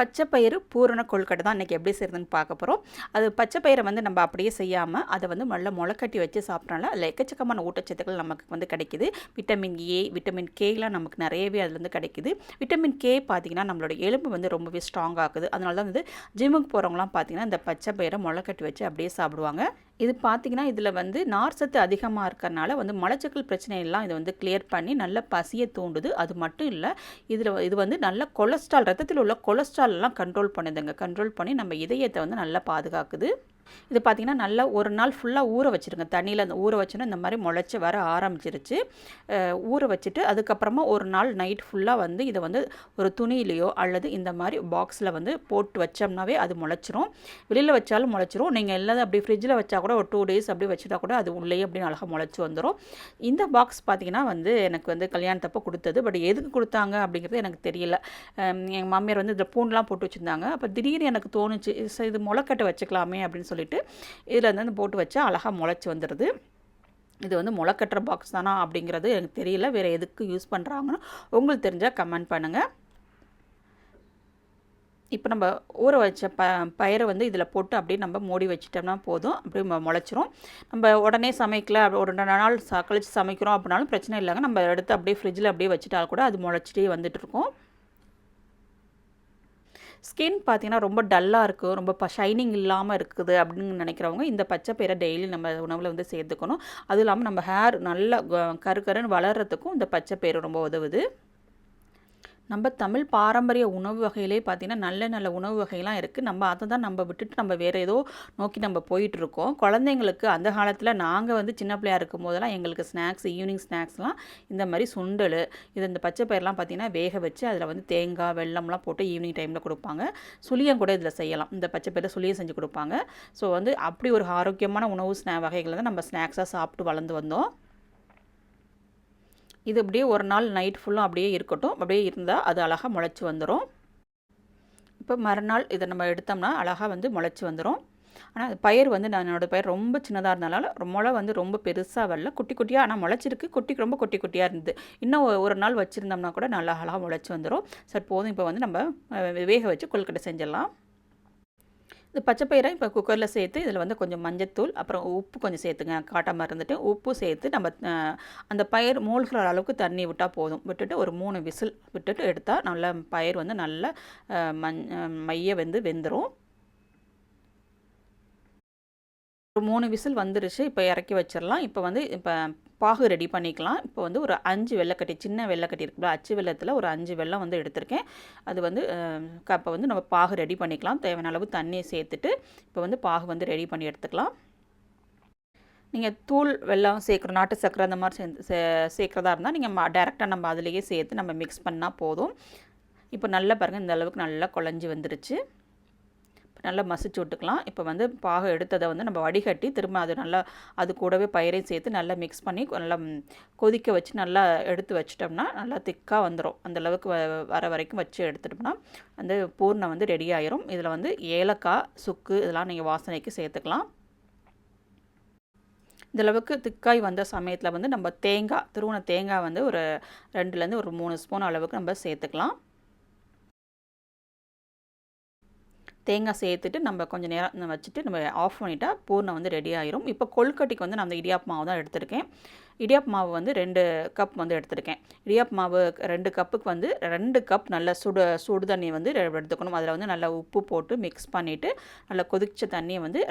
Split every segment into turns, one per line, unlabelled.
பச்சை பயிறு பூரண கொழுக்கட்டை தான் இன்றைக்கி எப்படி செய்கிறதுன்னு பார்க்க போகிறோம் அது பச்சை பயிரை வந்து நம்ம அப்படியே செய்யாமல் அதை வந்து நல்லா முளைக்கட்டி வச்சு சாப்பிட்றனால அதில் எக்கச்சக்கமான ஊட்டச்சத்துக்கள் நமக்கு வந்து கிடைக்குது. விட்டமின் ஏ விட்டமின் கேலாம் நமக்கு நிறையவே அதுலேருந்து கிடைக்குது. விட்டமின் கே பார்த்திங்கன்னா நம்மளோட எலும்பு வந்து ரொம்பவே ஸ்ட்ராங் ஆகுது அதனால தான் வந்து ஜிம்முக்கு போகிறவங்களாம் பார்த்திங்கன்னா இந்த பச்சை பயிரை முளைக்கட்டி வச்சு அப்படியே சாப்பிடுவாங்க. இது பார்த்திங்கன்னா இதில் வந்து நார் சத்து அதிகமாக இருக்கிறனால வந்து மலச்சிக்கல் பிரச்சனையெல்லாம் இதை வந்து கிளியர் பண்ணி நல்ல பசியை தூண்டுது. அது மட்டும் இல்லை இதில் இது வந்து நல்ல கொலஸ்ட்ரால் ரத்தத்தில் உள்ள கொலஸ்ட்ரால் எல்லாம் கண்ட்ரோல் பண்ணுதுங்க கண்ட்ரோல் பண்ணி நம்ம இதயத்தை வந்து நல்லா பாதுகாக்குது. இது பார்த்திங்கன்னா நல்லா ஒரு நாள் ஃபுல்லாக ஊற வச்சுருங்க. தண்ணியில் அந்த ஊற வச்சோன்னா இந்த மாதிரி முளைச்சி வர ஆரம்பிச்சிருச்சு. ஊற வச்சுட்டு அதுக்கப்புறமா ஒரு நாள் நைட் ஃபுல்லாக வந்து இதை வந்து ஒரு துணியிலையோ அல்லது இந்த மாதிரி பாக்ஸில் வந்து போட்டு வச்சோம்னாவே அது முளைச்சிரும். வெளியில் வச்சாலும் முளைச்சிரும். நீங்கள் எல்லாத்தையும் அப்படி ஃப்ரிட்ஜில் வச்சா கூட ஒரு டூ டேஸ் அப்படி வச்சுட்டா கூட அது உள்ளே அப்படின்னு அழகாக முளைச்சி வந்துடும் இந்த பாக்ஸ் பார்த்திங்கன்னா வந்து எனக்கு வந்து கல்யாணத்தப்போ கொடுத்தது. பட் எதுக்கு கொடுத்தாங்க அப்படிங்கிறது எனக்கு தெரியல. எங்கள் மாமியார் வந்து இந்த பூண்டெலாம் போட்டு வச்சுருந்தாங்க. அப்போ திடீர்னு எனக்கு தோணுச்சு இது முளைக்கட்டை வச்சுக்கலாமே அப்படின்னு சொல்லி சொல்லிவிட்டு இதில் வந்து போட்டு வச்சா அழகாக முளைச்சி வந்துடுது. இது வந்து முளைக்கட்டுற பாக்ஸ் தானா அப்படிங்கிறது எனக்கு தெரியல. வேறு எதுக்கு யூஸ் பண்ணுறாங்கன்னு உங்களுக்கு தெரிஞ்சால் கமெண்ட் பண்ணுங்கள் இப்போ நம்ம ஊற வச்ச ப பயிரை வந்து இதில் போட்டு அப்படியே நம்ம மூடி வச்சிட்டோம்னா போதும். அப்படியே முளைச்சிரும். நம்ம உடனே சமைக்கல ஒரு ரெண்டு நாள் ச கழித்து சமைக்கிறோம் அப்படின்னாலும் பிரச்சனை இல்லைங்க. நம்ம எடுத்து அப்படியே ஃப்ரிட்ஜில் அப்படியே வச்சுட்டா கூட அது முளைச்சிட்டே வந்துட்டு இருக்கும். ஸ்கின் பார்த்தீங்கன்னா ரொம்ப டல்லாக இருக்குது ரொம்ப ப ஷைனிங் இல்லாமல் இருக்குது அப்படின்னு நினைக்கிறவங்க இந்த பச்சை பயிரை டெய்லி நம்ம உணவில் வந்து சேர்த்துக்கணும். அதுவும் இல்லாமல் நம்ம ஹேர் நல்லா க- கரு கருன்னு வளர்கிறதுக்கும் இந்த பச்சை பயிறு ரொம்ப உதவுது. நம்ம தமிழ் பாரம்பரிய உணவு வகையிலே பார்த்திங்கன்னா நல்ல நல்ல உணவு வகையெல்லாம் இருக்குது நம்ம அதை தான் நம்ம விட்டுட்டு நம்ம வேறு ஏதோ நோக்கி நம்ம போயிட்டுருக்கோம். குழந்தைங்களுக்கு அந்த காலத்தில் நாங்கள் வந்து சின்ன பிள்ளையா இருக்கும் போதெல்லாம் எங்களுக்கு ஸ்நாக்ஸ் ஈவினிங் ஸ்நாக்ஸ்லாம் இந்த மாதிரி சுண்டல் இது இந்த பச்சை பயிரெலாம் பார்த்திங்கன்னா வேக வச்சு அதில் வந்து தேங்காய் வெல்லம்லாம் போட்டு ஈவினிங் டைமில் கொடுப்பாங்க. சுளியம் கூட இதில் செய்யலாம். இந்த பச்சை பயிரை சுளியம் செஞ்சு கொடுப்பாங்க. ஸோ வந்து அப்படி ஒரு ஆரோக்கியமான உணவு ஸ்நா வகைகளை தான் நம்ம ஸ்நாக்ஸாக சாப்பிட்டு வளர்ந்து வந்தோம். இது அப்படியே ஒரு நாள் நைட் ஃபுல்லாக அப்படியே இருக்கட்டும். அப்படியே இருந்தால் அது அழகாக முளைச்சி வந்துடும் இப்போ மறுநாள் இதை நம்ம எடுத்தோம்னா அழகாக வந்து முளைச்சி வந்துடும் ஆனால் பயிர் வந்து நான் என்னோட பயிர் ரொம்ப சின்னதாக இருந்தனால முளை வந்து ரொம்ப பெருசாக வரல. குட்டி குட்டியாக ஆனால் முளைச்சிருக்கு. குட்டி ரொம்ப குட்டி குட்டியாக இருந்தது. இன்னும் ஒரு நாள் வச்சுருந்தோம்னா கூட நல்லா அழகாக முளைச்சி வந்துடும் சரி போதும். இப்போ வந்து நம்ம வேக வச்சு கொழுக்கட்டை செஞ்சிடலாம். இந்த பச்சை பயிரை இப்போ குக்கரில் சேர்த்து இதில் வந்து கொஞ்சம் மஞ்சத்தூள் அப்புறம் உப்பு கொஞ்சம் சேர்த்துங்க. காட்டாமல் இருந்துட்டு உப்பு சேர்த்து நம்ம அந்த பயிர் மூழ்கிற அளவுக்கு தண்ணி விட்டால் போதும். விட்டுட்டு ஒரு மூணு விசில் விட்டுட்டு எடுத்தால் நல்ல பயிர் வந்து நல்ல மஞ் மண் மைய வந்து வெந்துடும் ஒரு மூணு விசில் வந்துருச்சு. இப்போ இறக்கி வச்சிடலாம் இப்போ வந்து இப்போ பாகு ரெடி பண்ணிக்கலாம். இப்போ வந்து ஒரு அஞ்சு வெள்ளைக்கட்டி சின்ன வெள்ளைக்கட்டி இருக்குல்ல அச்சு வெள்ளத்தில் ஒரு அஞ்சு வெள்ளம் வந்து எடுத்திருக்கேன். அது வந்து இப்போ வந்து நம்ம பாகு ரெடி பண்ணிக்கலாம். தேவையான அளவு தண்ணியை சேர்த்துட்டு இப்போ வந்து பாகு வந்து ரெடி பண்ணி எடுத்துக்கலாம். நீங்கள் தூள் வெல்லம் சேர்க்குற நாட்டு சர்க்கரை அந்த மாதிரி சேர்ந்து சே சேர்க்குறதா இருந்தால் நீங்கள் டேரெக்டாக நம்ம அதிலேயே சேர்த்து நம்ம மிக்ஸ் பண்ணால் போதும். இப்போ நல்லா பாருங்கள் இந்த அளவுக்கு நல்லா குழஞ்சி வந்துருச்சு. நல்லா மசிச்சு விட்டுக்கலாம். இப்போ வந்து பாகம் எடுத்ததை வந்து நம்ம வடிகட்டி திரும்ப அது நல்லா அது கூடவே பயிரையும் சேர்த்து நல்லா மிக்ஸ் பண்ணி நல்லா கொதிக்க வச்சு நல்லா எடுத்து வச்சிட்டோம்னா நல்லா திக்காக வந்துடும் அந்த அளவுக்கு வ- வர வரைக்கும் வச்சு எடுத்துட்டோம்னா அந்த பூர்ணம் வந்து ரெடி ஆயிரும். இதில் வந்து ஏலக்காய் சுக்கு இதெல்லாம் நீங்கள் வாசனைக்கு சேர்த்துக்கலாம். இந்தளவுக்கு திக்காய் வந்த சமயத்தில் வந்து நம்ம தேங்காய் திருவண தேங்காய் வந்து ஒரு ரெண்டுலேருந்து ஒரு மூணு ஸ்பூன் அளவுக்கு நம்ம சேர்த்துக்கலாம். தேங்காய் சேர்த்துட்டு நம்ம கொஞ்சம் நேரம் வச்சுட்டு நம்ம ஆஃப் பண்ணிட்டால் பூர்ணம் வந்து ரெடி ஆயிரும். இப்போ கொழுக்கட்டைக்கு வந்து நான் அந்த இடியாப்பு மாவு தான் எடுத்திருக்கேன். இடியாப்பு மாவு வந்து ரெண்டு கப் வந்து எடுத்திருக்கேன். இடியாப்பு மாவு ரெண்டு கப்புக்கு வந்து ரெண்டு கப் நல்ல சுடு சுடு தண்ணி வந்து எடுத்துக்கணும். அதில் வந்து நல்லா உப்பு போட்டு மிக்ஸ் பண்ணிவிட்டு நல்லா கொதிச்ச தண்ணியை வந்து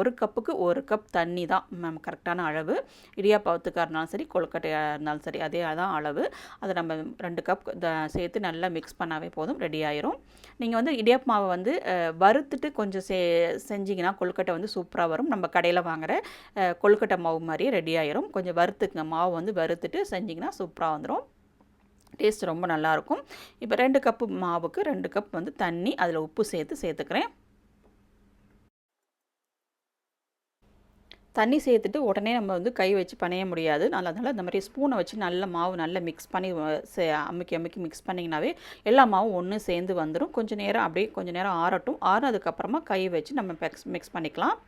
ஒரு கப்புக்கு ஒரு கப் தண்ணி தான் கரெக்டான அளவு. இடியாப்பத்துக்காக இருந்தாலும் சரி கொழுக்கட்டையாக இருந்தாலும் சரி அதே தான் அளவு. அதை நம்ம ரெண்டு கப் சேர்த்து நல்லா மிக்ஸ் பண்ணாவே போதும் ரெடி ஆயிரும். நீங்கள் வந்து இடியாப்பு மாவை வந்து வறுத்துட்டு கொஞ்சம் சே செஞ்சிங்கன்னா கொழுக்கட்டை வந்து சூப்பராக வரும். நம்ம கடையில் வாங்குகிற கொழுக்கட்டை மாவு மாதிரியே ரெடி ஆயிரும். கொஞ்சம் வறுத்து வறுத்துக்குங்க மாவு வந்து வறுத்துட்டு செஞ்சிங்கன்னா சூப்பராக வந்துடும் டேஸ்ட் ரொம்ப நல்லாயிருக்கும். இப்போ ரெண்டு கப்பு மாவுக்கு ரெண்டு கப் வந்து தண்ணி அதில் உப்பு சேர்த்து சேர்த்துக்கிறேன். தண்ணி சேர்த்துட்டு உடனே நம்ம வந்து கை வச்சு பனைய முடியாது. அதனால் இந்த மாதிரி ஸ்பூனை வச்சு நல்ல மாவு நல்லா மிக்ஸ் பண்ணி சே அமுக்கி அமுக்கி மிக்ஸ் பண்ணிங்கனாவே எல்லா மாவும் ஒன்று சேர்ந்து வந்துடும் கொஞ்சம் நேரம் அப்படியே கொஞ்சம் நேரம் ஆறட்டும். ஆறுனதுக்கப்புறமா கை வச்சு நம்ம மிக்ஸ் மிக்ஸ் பண்ணிக்கலாம்.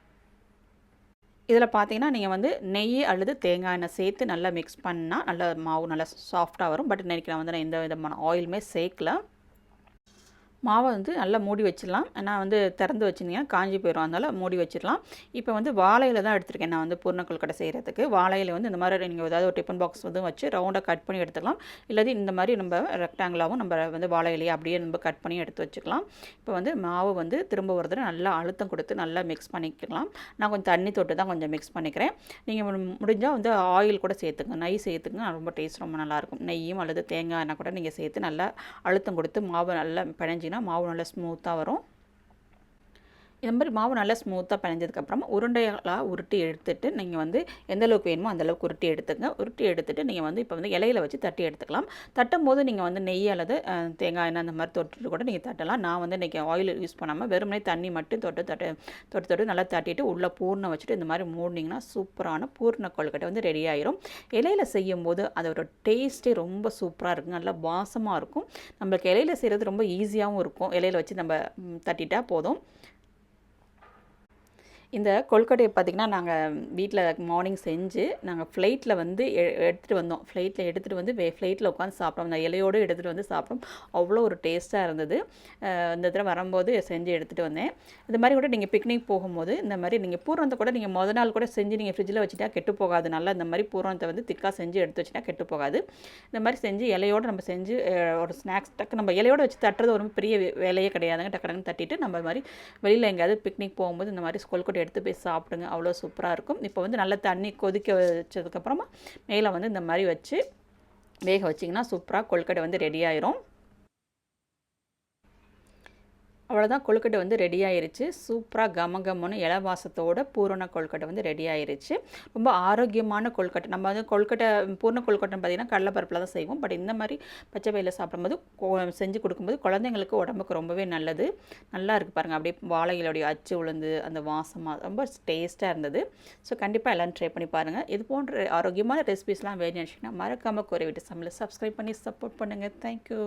இதில் பார்த்தீங்கன்னா நீங்கள் வந்து நெய் அல்லது தேங்காய் எண்ணெய் சேர்த்து நல்லா மிக்ஸ் பண்ணால் நல்லா மாவு நல்லா சாஃப்டாக வரும். பட் இன்றைக்கி நான் வந்து நான் எந்த விதமான ஆயிலுமே சேர்க்கல. மாவை வந்து நல்லா மூடி வச்சிடலாம். நான் வந்து திறந்து வச்சிருந்தீங்கன்னா காஞ்சி போயிடும் அதனால் மூடி வச்சிடலாம். இப்போ வந்து வாழையில தான் எடுத்திருக்கேன் நான் வந்து பூர்ண கடை செய்கிறதுக்கு வாழையில வந்து இந்த மாதிரி நீங்கள் ஏதாவது ஒரு டிஃபன் பாக்ஸ் வந்து வச்சு ரவுண்டாக கட் பண்ணி எடுத்துக்கலாம். இல்லாட்டி இந்த மாதிரி நம்ம ரெக்டாங்கிளாகவும் நம்ம வந்து வாழை இலையை அப்படியே நம்ம கட் பண்ணி எடுத்து வச்சுக்கலாம். இப்போ வந்து மாவு வந்து திரும்ப ஒரு தடவை நல்லா அழுத்தம் கொடுத்து நல்லா மிக்ஸ் பண்ணிக்கலாம். நான் கொஞ்சம் தண்ணி தொட்டு தான் கொஞ்சம் மிக்ஸ் பண்ணிக்கிறேன். நீங்கள் முடிஞ்சால் வந்து ஆயில் கூட சேர்த்துங்க. நெய் சேர்த்துங்க. ரொம்ப டேஸ்ட் ரொம்ப நல்லாயிருக்கும் நெய்யும் அல்லது தேங்காய் எண்ணெய் கூட நீங்கள் சேர்த்து நல்லா அழுத்தம் கொடுத்து மாவு நல்லா பிணைஞ்சிங்கன்னா மாவு நல்லா ஸ்மூத்தாக வரும். இந்த மாதிரி மாவு நல்லா ஸ்மூத்தாக பிணைஞ்சதுக்கப்புறமா உருண்டைகளாக உருட்டி எடுத்துட்டு நீங்கள் வந்து எந்த அளவுக்கு வேணுமோ அந்தளவுக்கு உருட்டி எடுத்துங்க உருட்டி எடுத்துட்டு நீங்கள் வந்து இப்போ வந்து இலையில வச்சு தட்டி எடுத்துக்கலாம். தட்டும் போது நீங்கள் வந்து நெய் அல்லது தேங்காய் எண்ணெய் அந்த மாதிரி தொட்டுட்டு கூட நீங்கள் தட்டலாம். நான் வந்து இன்றைக்கி ஆயில் யூஸ் பண்ணாமல் வெறுமனே தண்ணி மட்டும் தொட்டு தட்டு தொட்டு தொட்டு நல்லா தட்டிட்டு உள்ளே பூர்ணம் வச்சுட்டு இந்த மாதிரி மூடினீங்கன்னா சூப்பரான பூர்ண கொழுக்கட்டை வந்து ரெடி ஆயிரும். இலையில செய்யும் போது அதோட டேஸ்ட்டே ரொம்ப சூப்பராக இருக்கும். நல்லா வாசமாக இருக்கும். நம்மளுக்கு இலையில செய்கிறது ரொம்ப ஈஸியாகவும் இருக்கும். இலையில வச்சு நம்ம தட்டிட்டால் தட்டிட்டா போதும். இந்த கொல்கட்டையை பார்த்திங்கன்னா நாங்கள் வீட்டில் மார்னிங் செஞ்சு நாங்கள் ஃப்ளைட்டில் வந்து எ- எடுத்துகிட்டு வந்தோம். ஃப்ளைட்டில் எடுத்துகிட்டு வந்து வே ஃப்ளைட்டில் உட்காந்து சாப்பிட்டோம். அந்த இலையோடு எடுத்துகிட்டு வந்து சாப்பிட்டோம். அவ்வளோ ஒரு டேஸ்ட்டாக இருந்தது. இந்த தடவை வரும்போது செஞ்சு எடுத்துகிட்டு வந்தேன். இந்த மாதிரி கூட நீங்கள் பிக்னிக் போகும்போது இந்த மாதிரி நீங்கள் பூரணத்தை கூட நீங்கள் முத நாள் கூட செஞ்சு நீங்கள் ஃப்ரிட்ஜில் வச்சுட்டா கெட்டு போகாது. நல்லா இந்த மாதிரி பூரணத்தை வந்து திக்காக செஞ்சு எடுத்து வச்சுட்டா கெட்டு போகாது. இந்த மாதிரி செஞ்சு இலையோடு நம்ம செஞ்சு ஒரு ஸ்நாக்ஸ் டக்கு நம்ம இலையோடு வச்சு தட்டுறது ஒரு பெரிய வேலையே கிடையாதுங்க. டக்கு டக்குன்னு தட்டிட்டு நம்ம மாதிரி வெளியில் எங்கேயாவது பிக்னிக் போகும்போது இந்த மாதிரி கொழுக்கட்டை எடுத்து போய் சாப்பிடுங்க. அவ்வளோ சூப்பராக இருக்கும். இப்போ வந்து நல்லா தண்ணி கொதிக்க வச்சதுக்கப்புறமா மேலே வந்து இந்த மாதிரி வச்சு வேக வச்சிங்கன்னா சூப்பராக கொழுக்கட்டை வந்து ரெடி ஆயிரும். அவ்வளோதான் கொழுக்கட்டை வந்து ரெடி ஆயிருச்சு. சூப்பராக கம கம்முன்னு இலவாசத்தோட பூரண கொழுக்கட்டை வந்து ரெடி ஆயிருச்சு. ரொம்ப ஆரோக்கியமான கொழுக்கட்டை. நம்ம வந்து கொழுக்கட்டை பூரண கொழுக்கட்டைன்னு பார்த்தீங்கன்னா கடலைப்பருப்பில் தான் செய்வோம். பட் இந்த மாதிரி பச்சை பயிரில் சாப்பிடும்போது செஞ்சு கொடுக்கும்போது குழந்தைங்களுக்கு உடம்புக்கு ரொம்பவே நல்லது. நல்லா இருக்குது பாருங்கள் அப்படியே வாழைகளுடைய அச்சு உளுந்து அந்த வாசமாக ரொம்ப டேஸ்ட்டாக இருந்தது. ஸோ கண்டிப்பாக எல்லோரும் ட்ரை பண்ணி பாருங்கள் இது போன்ற ஆரோக்கியமான ரெசிபிஸ்லாம் வேணும்னு நினச்சிங்கன்னா மறக்காமல் குறைவிட்டு சமையல் சப்ஸ்கிரைப் பண்ணி சப்போர்ட் பண்ணுங்கள் தேங்க்யூ